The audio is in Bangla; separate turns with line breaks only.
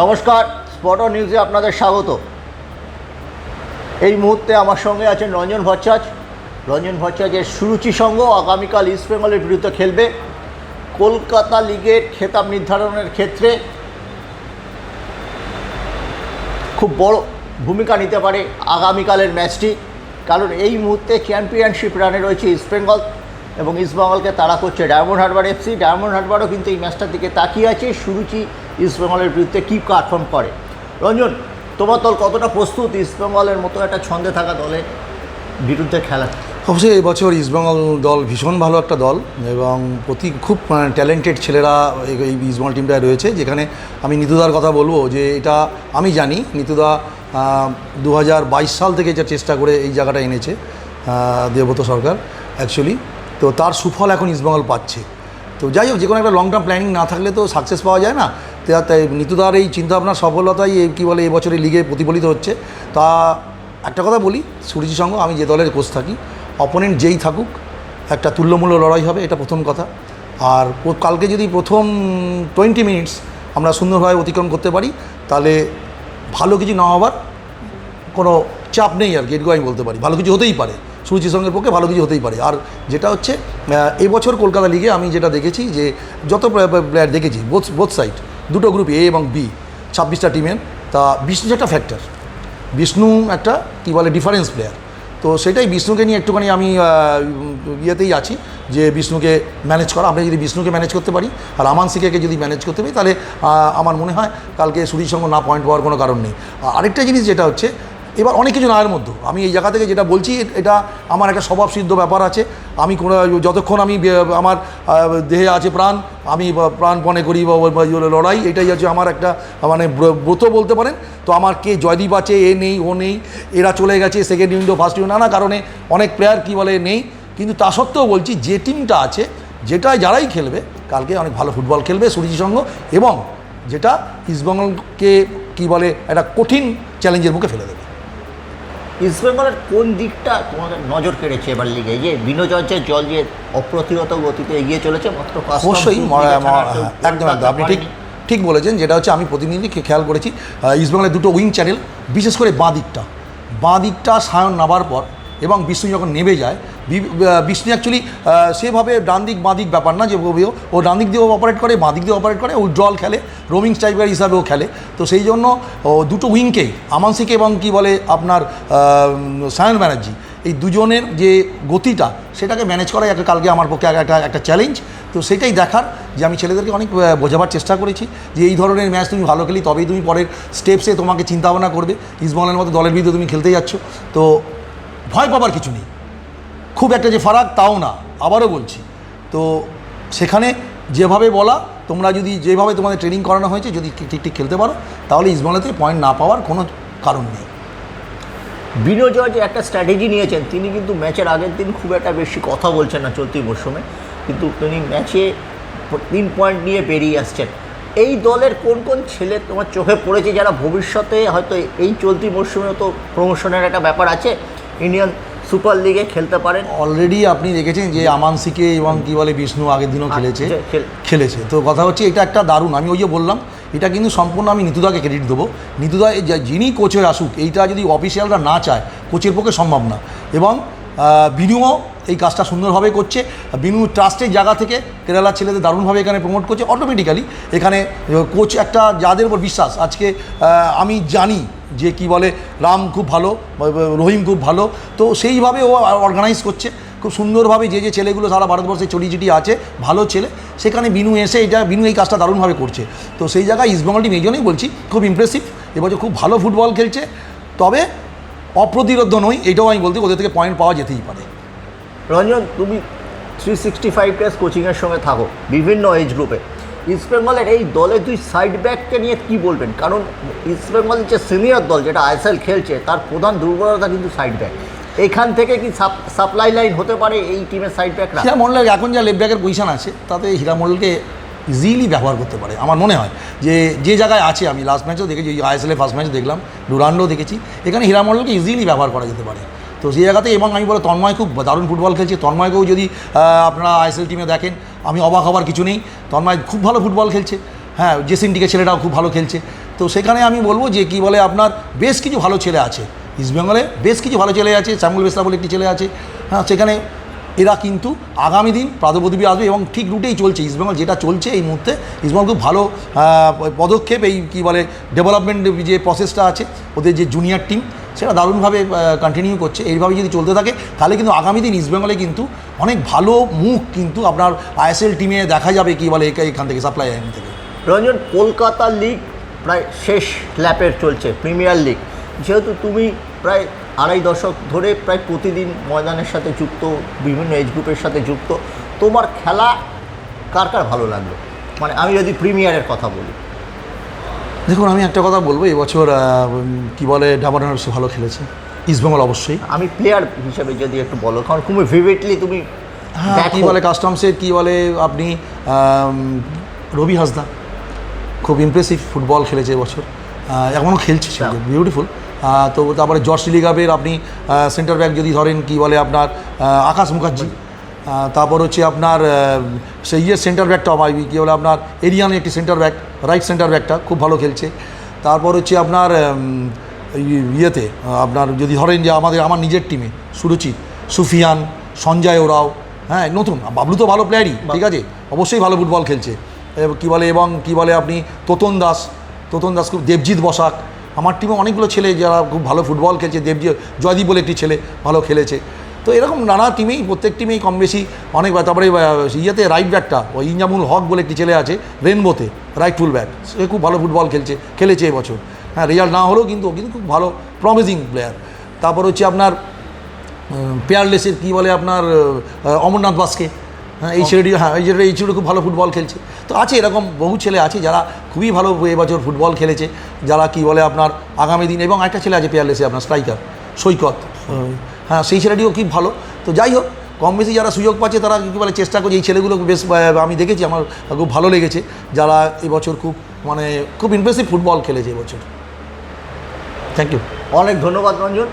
নমস্কার স্পট নিউজে আপনাদের স্বাগত। এই মুহূর্তে আমার সঙ্গে আছেন রঞ্জন ভট্টাচ। রঞ্জন ভট্টাচের সুরুচি সঙ্গ আগামীকাল ইস্ট বেঙ্গলের বিরুদ্ধে খেলবে। কলকাতা লিগের খেতাব নির্ধারণের ক্ষেত্রে খুব বড় ভূমিকা নিতে পারে আগামীকালের ম্যাচটি। কারণ এই মুহূর্তে চ্যাম্পিয়নশিপ রানে রয়েছে ইস্টবেঙ্গল এবং ইস্টবেঙ্গলকে তাড়া করছে ডায়মন্ড হারবার এফসি ডায়মন্ড হারবারও কিন্তু এই ম্যাচটার দিকে তাকিয়ে আছে। সুরুচি ইস্টবেঙ্গলের বিরুদ্ধে কী পারফর্ম করে? রঞ্জন, তোমার দল কতটা প্রস্তুত ইস্টবেঙ্গলের মতো একটা ছন্দে থাকা দলের বিরুদ্ধে খেলা?
অবশ্যই এবছর ইস্টবেঙ্গল দল ভীষণ ভালো একটা দল এবং প্রতি খুব ট্যালেন্টেড ছেলেরা এই ইস্টবেঙ্গল টিমটায় রয়েছে। যেখানে আমি নিতুদার কথা বলব যে এটা আমি জানি, নিতুদা দু হাজার বাইশ সাল থেকে যা চেষ্টা করে এই জায়গাটা এনেছে দেবব্রত সরকার অ্যাকচুয়ালি তো তার সুফল এখন ইস্টবেঙ্গল পাচ্ছে। তো যাই হোক যে কোনো একটা লং টার্ম প্ল্যানিং না থাকলে তো সাকসেস পাওয়া যায় না। তাই নিতুদার এই চিন্তাভাবনার সফলতাই কী বলে এবছরের লিগে প্রতিফলিত হচ্ছে। তা একটা কথা বলি সুরুচি সঙ্গ আমি যে দলের কোচ থাকি অপোনেন্ট যেই থাকুক, একটা তুল্যমূল্য লড়াই হবে, এটা প্রথম কথা। আর কালকে যদি প্রথম টোয়েন্টি মিনিটস আমরা সুন্দরভাবে অতিক্রম করতে পারি, তাহলে ভালো কিছু না হবার কোনো চাপ নেই আর কি, এটুকু আমি বলতে পারি। ভালো কিছু হতেই পারে সুরুচি সঙ্গের পক্ষে ভালো কিছু হতেই পারে। আর যেটা হচ্ছে এবছর কলকাতা লিগে আমি যেটা দেখেছি যে, যত প্লেয়ার দেখেছি বোথ বোথ সাইড দুটো গ্রুপ এ এবং বি ছাব্বিশটা টিমের তা বিষ্ণু একটা ফ্যাক্টর বিষ্ণু একটা, কী বলে ডিফারেন্স প্লেয়ার তো সেটাই বিষ্ণুকে নিয়ে একটুখানি আমি ইয়েতেই আছি যে বিষ্ণুকে ম্যানেজ করা। আমরা যদি বিষ্ণুকে ম্যানেজ করতে পারি, আর আমান সিকেকে যদি ম্যানেজ করতে পারি, তাহলে আমার মনে হয় কালকে সুরির সঙ্গে না পয়েন্ট পাওয়ার কোনো কারণ নেই। আর আরেকটা জিনিস যেটা হচ্ছে এবার অনেক কিছু নায়ের মধ্যে। আমি এই জায়গা থেকে যেটা বলছি এটা আমার একটা স্বভাবসিদ্ধ ব্যাপার আছে। আমি কোনো, যতক্ষণ আমি আমার দেহে আছে প্রাণ, আমি প্রাণপণে করি বা ইয়ে লড়াই, এটাই হচ্ছে আমার একটা মানে ব্র- ব্রত বলতে পারেন। তো আমার কে জয়দীপ আছে, এ নেই, ও নেই, এরা চলে গেছে সেকেন্ড উইন্ডো ফার্স্ট উইন্ডো নানা কারণে অনেক প্লেয়ার কী বলে, নেই। কিন্তু তা সত্ত্বেও বলছি, যে টিমটা আছে যেটাই যারাই খেলবে, কালকে অনেক ভালো ফুটবল খেলবে সুরিচি সঙ্গ এবং যেটা ইস্টবেঙ্গলকে কী বলে, একটা কঠিন চ্যালেঞ্জের মুখে ফেলে দেবে।
ইস্টবেঙ্গলের কোন দিকটা তোমাদের নজর কেড়েছে এবার লিগে? যে বিনোজর্জের জল যে অপ্রতিহত গতিতে এগিয়ে চলেছে মাত্র
অবশ্যই একদম একদম। আপনি ঠিক ঠিক বলেছেন যেটা হচ্ছে আমি প্রতিনিধি খেয়াল করেছি ইস্টবেঙ্গলের দুটো উইং চ্যানেল বিশেষ করে বাঁ দিকটা। বাঁ দিকটা সায়ন নামার পর এবং বিষ্ণু যখন নেমে যায় বিষ্ণু অ্যাকচুয়ালি সেভাবে ডান দিক, বাঁ দিক ব্যাপার না যে ও- ও ডান দিক দিয়েও অপারেট করে, বাঁ দিক দিয়ে অপারেট করে উইথড্রল খেলে রোমিং স্ট্রাইকার হিসাবেও খেলে। তো সেই জন্য দুটো উইংকেই আমানসিকে এবং কি বলে আপনার সায়ন ব্যানার্জি, এই দুজনের যে গতিটা, সেটাকে ম্যানেজ করাই একটা কালকে আমার পক্ষে একটা একটা চ্যালেঞ্জ তো সেটাই দেখার যে আমি ছেলেদেরকে অনেক বোঝাবার চেষ্টা করেছি যে এই ধরনের ম্যাচ তুমি ভালো খেলি, তবেই তুমি পরের স্টেপসে তোমাকে চিন্তা ভাবনা করবে ইসবলের মতো দলের বিরুদ্ধে তুমি খেলতে যাচ্ছ। তো ভয় পাবার কিছু নেই। খুব একটা যে ফারাক তাও না, আবারও বলছি। তো সেখানে যেভাবে বলা, তোমরা যদি যেভাবে তোমাদের ট্রেনিং করানো হয়েছে, যদি ঠিক ঠিক খেলতে পারো, তাহলে ইসবলেতে পয়েন্ট না পাওয়ার কোনো কারণ নেই।
বিনো যে একটা স্ট্র্যাটেজি নিয়েছেন। তিনি কিন্তু ম্যাচের আগের দিন খুব একটা বেশি কথা বলছেন না চলতি মরশুমে। কিন্তু তিনি ম্যাচে তিন পয়েন্ট নিয়ে বেরিয়ে আসছেন। এই দলের কোন কোন ছেলে তোমার চোখে পড়েছে, যারা ভবিষ্যতে হয়তো এই চলতি মরশুমে তো প্রমোশনের একটা ব্যাপার আছে? ইন্ডিয়ান সুপার লিগে খেলতে পারেন।
অলরেডি আপনি দেখেছেন যে আমানসিকে এবং কি বলে বিষ্ণু আগের দিনও খেলেছে। খেলেছে। তো কথা হচ্ছে এটা একটা দারুণ আমি ওই যে বললাম এটা কিন্তু সম্পূর্ণ আমি নিতুদাকে ক্রেডিট দেবো। নিতুদা যিনি কোচের আসুক এইটা যদি অফিসিয়ালরা না চায় কোচের পক্ষে সম্ভব না। এবং বিনুও এই কাজটা সুন্দরভাবে করছে। বিনু ট্রাস্টের জায়গা থেকে কেরালার ছেলেদের দারুণভাবে এখানে প্রমোট করছে। অটোমেটিক্যালি এখানে কোচ একটা যাদের উপর বিশ্বাস আজকে আমি জানি যে কি বলে, রাম খুব ভালো রহিম খুব ভালো। তো সেইভাবে ও অর্গানাইজ করছে। খুব সুন্দরভাবে যে যে ছেলেগুলো সারা ভারতবর্ষে ছড়িয়ে ছিটিয়ে আছে, ভালো ছেলে। সেখানে বিনু এসে এটা, বিনু এই কাজটা দারুণভাবে করছে। তো সেই জায়গায় ইস্টবেঙ্গল টিম এই জন্যই বলছি, খুব ইমপ্রেসিভ এবছর খুব ভালো ফুটবল খেলছে। তবে অপ্রতিরোধ নই এটাও আমি বলতে, ওদের থেকে পয়েন্ট পাওয়া যেতেই পারে।
রঞ্জন, তুমি থ্রি সিক্সটি ফাইভ ডেজ কোচিংয়ের সঙ্গে থাকো, বিভিন্ন এজ গ্রুপে ইস্টবেঙ্গলের এই দলে দুই সাইড ব্যাককে নিয়ে কি বলবেন? কারণ ইস্টবেঙ্গলের যে সিনিয়র দল যেটা আইএসএল খেলছে, তার প্রধান দুর্বলতা কিন্তু সাইড ব্যাক এখান থেকে কি সাপ্লাই লাইন হতে পারে এই টিমের সাইড ব্যাকরা
হীরা মন্ডলের এখন যা লেফট ব্যাকের পজিশন আছে, তাতে হীরা মন্ডলকে ইজিলি ব্যবহার করতে পারে। আমার মনে হয় যে যে জায়গায় আছে, আমি লাস্ট ম্যাচও দেখেছি, ওই আইএসএল ফার্স্ট ম্যাচ দেখলাম ডুরান্ডও দেখেছি, এখানে হীরা মন্ডলকে ইজিলি ব্যবহার করা যেতে পারে। তো সেই জায়গাতে এবং আমি বলে তন্ময় খুব দারুণ ফুটবল খেলছে, তন্ময়কেও যদি আপনারা আইএসএল টিমে দেখেন আমি অবাক হওয়ার কিছু নেই। তন্ময় খুব ভালো ফুটবল খেলছে। হ্যাঁ জেসিনটিকে ছেলেটাও খুব ভালো খেলছে। তো সেখানে আমি বলব যে, কি বলে আপনার, বেশ কিছু ভালো ছেলে আছে। ইস্টবেঙ্গলে বেশ কিছু ভালো ছেলে আছে, শ্যামল বেসরা বলে একটি ছেলে আছে। হ্যাঁ সেখানে এরা কিন্তু আগামী দিন প্রাদপ্রদীপী আসবে এবং ঠিক রুটেই চলছে। ইস্টবেঙ্গল যেটা চলছে এই মুহূর্তে ইস্টবেঙ্গল খুব ভালো পদক্ষেপ, এই কী বলে ডেভেলপমেন্ট যে প্রসেসটা আছে, ওদের যে জুনিয়র টিম সেটা দারুণভাবে কন্টিনিউ করছে। এইভাবে যদি চলতে থাকে, তাহলে কিন্তু আগামী দিন ইস্টবেঙ্গলে কিন্তু অনেক ভালো মুখ কিন্তু আপনার আইএসএল টিমে দেখা যাবে কি বলে এখা- এখান থেকে সাপ্লাই লাইন থেকে।
রঞ্জন কলকাতা লিগ প্রায় শেষ ল্যাপের চলছে প্রিমিয়ার লিগ যেহেতু তুমি প্রায় আড়াই দশক ধরে প্রায় প্রতিদিন ময়দানের সাথে যুক্ত বিভিন্ন এজ গ্রুপের সাথে যুক্ত তোমার খেলা কার কার ভালো লাগল? মানে আমি যদি প্রিমিয়ারের কথা বলি।
দেখুন আমি একটা কথা বলব এবছর কী বলে ডাবর ভালো খেলেছে। ইস্টবেঙ্গল অবশ্যই।
আমি প্লেয়ার হিসেবে যদি একটু বলো কারণ খুবই ভিভিডলি তুমি
হ্যাঁ কী বলে কাস্টমসের কী বলে আপনি রবি হাসদা। খুব ইমপ্রেসিভ ফুটবল খেলেছে এবছর এখনও খেলছে বিউটিফুল তো তারপরে জর্জ লিগাবের আপনি সেন্টার ব্যাক যদি ধরেন কি বলে আপনার আকাশ মুখার্জি। তারপর হচ্ছে আপনার সেই ইয়ে সেন্টার ব্যাকটা আমার কী বলে আপনার এরিয়ান একটি সেন্টার ব্যাক রাইট সেন্টার ব্যাকটা খুব ভালো খেলছে। তারপর হচ্ছে আপনার ইয়েতে আপনার যদি ধরেন যে আমাদের আমার নিজের টিমে সুরুচিত সুফিয়ান সঞ্জয় ওরাও হ্যাঁ নতুন বাবলু তো ভালো প্লেয়ারই ঠিক আছে? অবশ্যই ভালো ফুটবল খেলছে। কি বলে এবং কি বলে আপনি তোতন দাস তোতন দাস খুব দেবজিৎ বসাক আমার টিমে অনেকগুলো ছেলে যারা খুব ভালো ফুটবল খেলছে দেবজি জয়দীপ বলে একটি ছেলে ভালো খেলেছে। তো এরকম নানা টিমেই প্রত্যেক টিমেই কম বেশি অনেক তারপরে ইয়েতে রাইট ব্যাকটা ওই ইঞ্জামুল হক বলে একটি ছেলে আছে রেনবোতে রাইট ফুল ব্যাক সে খুব ভালো ফুটবল খেলছে খেলেছে এবছর। হ্যাঁ রেজাল্ট না হলেও কিন্তু ও কিন্তু খুব ভালো প্রমিজিং প্লেয়ার তারপর হচ্ছে আপনার পেয়ারলেসের কী বলে আপনার অমরনাথ বাসকে। হ্যাঁ এই ছেলেটি হ্যাঁ এই ছেলেটি এই ছেলেটি খুব ভালো ফুটবল খেলছে। তো আছে এরকম বহু ছেলে আছে যারা খুবই ভালো এবছর ফুটবল খেলেছে যারা কি বলে আপনার আগামী দিন এবং একটা ছেলে আছে পেয়ারলেসে আপনার স্ট্রাইকার সৈকত। হ্যাঁ সেই ছেলেটিও খুব ভালো। তো যাই হোক কম বেশি যারা সুযোগ পাচ্ছে তারা কী বলে চেষ্টা করছে এই ছেলেগুলো বেশ আমি দেখেছি আমার খুব ভালো লেগেছে। যারা এবছর খুব মানে খুব ইমপ্রেসিভ ফুটবল খেলেছে এবছর থ্যাংক ইউ
অনেক ধন্যবাদ রঞ্জন।